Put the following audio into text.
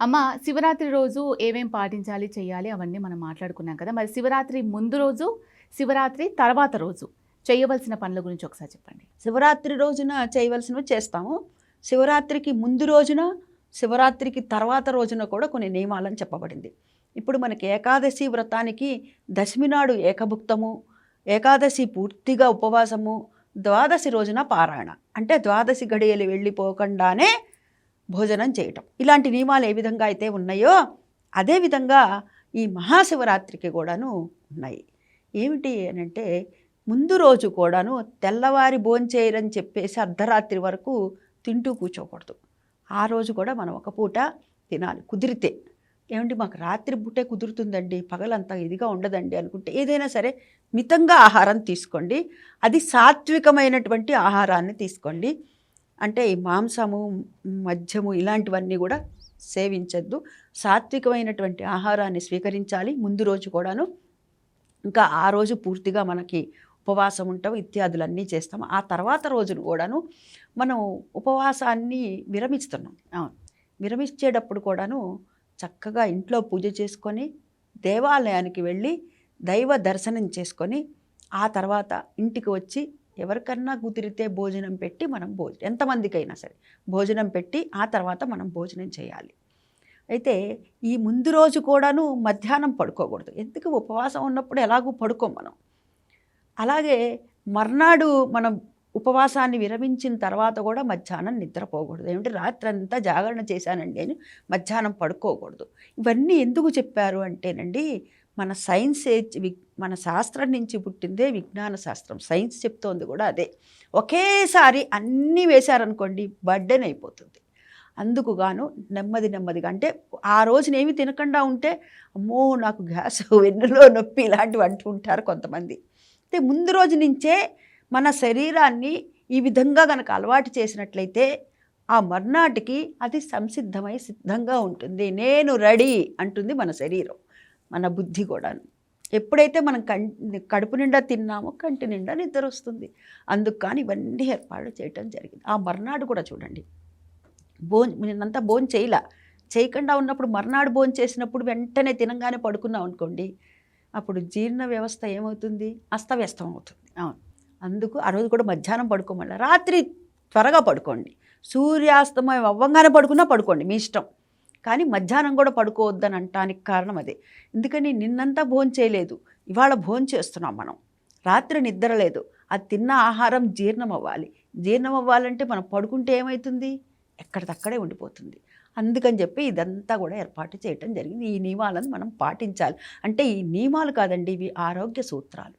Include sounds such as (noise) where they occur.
అమ్మ శివరాత్రి రోజు ఏమేం పాటించాలి చేయాలి అవన్నీ మనం మాట్లాడుకున్నాం కదా. మరి శివరాత్రి ముందు రోజు శివరాత్రి తర్వాత రోజు చేయవలసిన పనుల గురించి ఒకసారి చెప్పండి. శివరాత్రి రోజున చేయవలసినవి చేస్తాము. శివరాత్రికి ముందు రోజున శివరాత్రికి తర్వాత రోజున కూడా కొన్ని నియమాలని చెప్పబడింది. ఇప్పుడు మనకి ఏకాదశి వ్రతానికి దశమి నాడు ఏకభుక్తము ఏకాదశి పూర్తిగా ఉపవాసము ద్వాదశి రోజున పారాయణ. అంటే ద్వాదశి గడియలు వెళ్ళిపోకుండానే భోజనం చేయటం. ఇలాంటి నియమాలు ఏ విధంగా అయితే ఉన్నాయో అదేవిధంగా ఈ మహాశివరాత్రికి కూడాను ఉన్నాయి. ఏమిటి అని అంటే ముందు రోజు కూడాను తెల్లవారి భోంచేయరని చెప్పేసి అర్ధరాత్రి వరకు తింటూ కూర్చోకూడదు. ఆ రోజు కూడా మనం ఒక పూట తినాలి కుదిరితే. ఏమండి మాకు రాత్రి పూటే కుదురుతుందండి పగలంతా ఇదిగా ఉండదండి అనుకుంటే ఏదైనా సరే మితంగా ఆహారం తీసుకోండి. అది సాత్వికమైనటువంటి ఆహారాన్ని తీసుకోండి. అంటే మాంసము మద్యము ఇలాంటివన్నీ కూడా సేవించద్దు. సాత్వికమైనటువంటి ఆహారాన్ని స్వీకరించాలి. ముందు రోజు కూడాను. ఇంకా ఆ రోజు పూర్తిగా మనకి ఉపవాసం ఉంటాం ఇత్యాదులన్నీ చేస్తాం. ఆ తర్వాత రోజును కూడాను మనం ఉపవాసాన్ని విరమిస్తున్నాం. విరమించేటప్పుడు కూడాను చక్కగా ఇంట్లో పూజ చేసుకొని దేవాలయానికి వెళ్ళి దైవ దర్శనం చేసుకొని ఆ తర్వాత ఇంటికి వచ్చి ఎవరికన్నా కుదిరితే భోజనం పెట్టి మనం భోజనం ఎంతమందికైనా సరే భోజనం పెట్టి ఆ తర్వాత మనం భోజనం చేయాలి. అయితే ఈ ముందు రోజు కూడాను మధ్యాహ్నం పడుకోకూడదు. ఎందుకు? ఉపవాసం ఉన్నప్పుడు ఎలాగూ పడుకోం మనం. అలాగే మర్నాడు మనం ఉపవాసాన్ని విరమించిన తర్వాత కూడా మధ్యాహ్నం నిద్రపోకూడదు. ఏమిటి రాత్రి అంతా జాగరణ చేశానండి అని మధ్యాహ్నం పడుకోకూడదు. ఇవన్నీ ఎందుకు చెప్పారు అంటేనండి మన సైన్స్ మన శాస్త్రం నుంచి పుట్టిందే విజ్ఞాన శాస్త్రం. సైన్స్ చెప్తోంది కూడా అదే. ఒకేసారి అన్నీ వేశారనుకోండి బర్డెన్ అయిపోతుంది. అందుకు గాను నెమ్మది నెమ్మదిగా అంటే ఆ రోజున ఏమి తినకుండా ఉంటే అమ్మో నాకు గ్యాస్ (laughs) వెన్నులో నొప్పి ఇలాంటివి అంటూ ఉంటారు కొంతమంది. అయితే ముందు రోజు నుంచే మన శరీరాన్ని ఈ విధంగా కనుక అలవాటు చేసినట్లయితే ఆ మర్నాటికి అది సంసిద్ధమై సిద్ధంగా ఉంటుంది. నేను రెడీ అంటుంది మన శరీరం. మన బుద్ధి కూడాను. ఎప్పుడైతే మనం కం కడుపు నిండా తిన్నామో కంటి నిండా నిద్ర వస్తుంది. అందుకు కానీ ఇవన్నీ ఏర్పాట్లు చేయటం జరిగింది. ఆ మర్నాడు కూడా చూడండి. భోన్ నేనంతా భోన్ చేయలా. చేయకుండా ఉన్నప్పుడు మర్నాడు భోన్ చేసినప్పుడు వెంటనే తినంగానే పడుకున్నాం అనుకోండి. అప్పుడు జీర్ణ వ్యవస్థ ఏమవుతుంది? అస్తవ్యస్తం అవుతుంది. అవును. అందుకు ఆ రోజు కూడా మధ్యాహ్నం పడుకోమల్ల రాత్రి త్వరగా పడుకోండి. సూర్యాస్తమయం అవ్వంగానే పడుకున్నా పడుకోండి మీ ఇష్టం. కానీ మధ్యాహ్నం కూడా పడుకోవద్దని అంటానికి కారణం అదే. ఎందుకని నిన్నంతా భోజనం చేయలేదు ఇవాళ భోజనం చేస్తున్నాం మనం. రాత్రి నిద్ర లేదు అది తిన్న ఆహారం జీర్ణం అవ్వాలి. జీర్ణం అవ్వాలంటే మనం పడుకుంటే ఏమవుతుంది ఎక్కడిదక్కడే ఉండిపోతుంది. అందుకని చెప్పి ఇదంతా కూడా ఏర్పాటు చేయటం జరిగింది. ఈ నియమాలను మనం పాటించాలి. అంటే ఈ నియమాలు కాదండి ఇవి ఆరోగ్య సూత్రాలు.